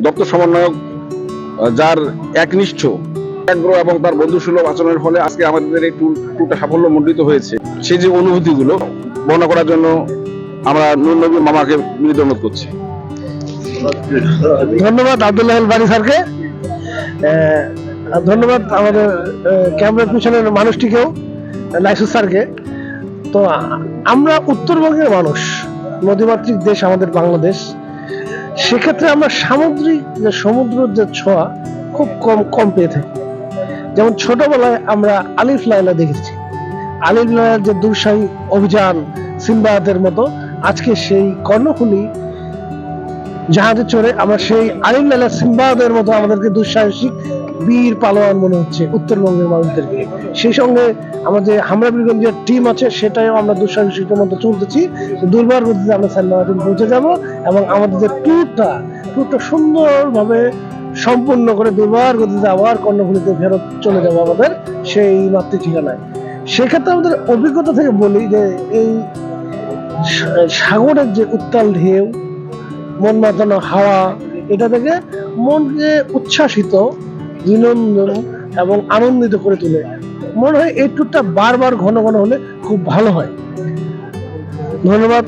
দপ্তর সমন্বয়ক যার একনিষ্ঠ আগ্রহ এবং তার বন্ধুসুলভ আচরণের ফলে আজকে আমাদের এই ট্যুর ট্যুরটা সাফল্য মণ্ডিত হয়েছে। সেই যে অনুভূতিগুলো বর্ণনা করার জন্য আমরা নুর নবী মামাকে মিলিত অনুরোধ করছি। ধন্যবাদ আব্দুল্লাহ বারি স্যারকে। ধন্যবাদ আমাদের ক্যামেরার পিছনের মানুষটিকেও, লাইসুস স্যারকে। তো আমরা উত্তরবঙ্গের মানুষ, নদীমাতৃক দেশ আমাদের বাংলাদেশ। সেক্ষেত্রে আমরা সামুদ্রিক যে সমুদ্রের যে ছোঁয়া খুব কম কম পেয়ে থাকি। যেমন ছোটবেলায় আমরা আলিফ লাইলা দেখেছি। আলিফ লাইলার যে দুঃসাহী অভিযান সিম্বাদের মতো, আজকে সেই কর্ণফুলি জাহাজে চড়ে আমরা সেই আলিফ লাইলা সিম্বাদের মতো আমাদেরকে দুঃসাহসিক বীর পালোয়ান মনে হচ্ছে উত্তরবঙ্গের মানুষদেরকে। সেই সঙ্গে আমাদের হামরা বীরগঞ্জ যে টিম আছে সেটাও আমরা দুঃসাহসিকের মতো চলতেছি। দুর্বার গতিতে আমরা সান্নামাটিন পৌঁছে যাব এবং আমাদের যে ট্যুরটা ট্যুরটা সুন্দরভাবে সম্পূর্ণ করে দুর্বার গতিতে আবার কর্ণফুলিতে ফেরত চলে যাব আমাদের সেই মাতৃ ঠিকানায় সেক্ষেত্রে আমাদের অভিজ্ঞতা থেকে বলি যে এই সাগরের যে উত্তাল ঢেউ মন মাতানো হাওয়া, এটা থেকে মনকে উচ্ছ্বাসিত বিনন্দন এবং আনন্দিত করে তোলে। মনে হয় এই ট্যুরটা বারবার ঘন ঘন হলে খুব ভালো হয়। ধন্যবাদ।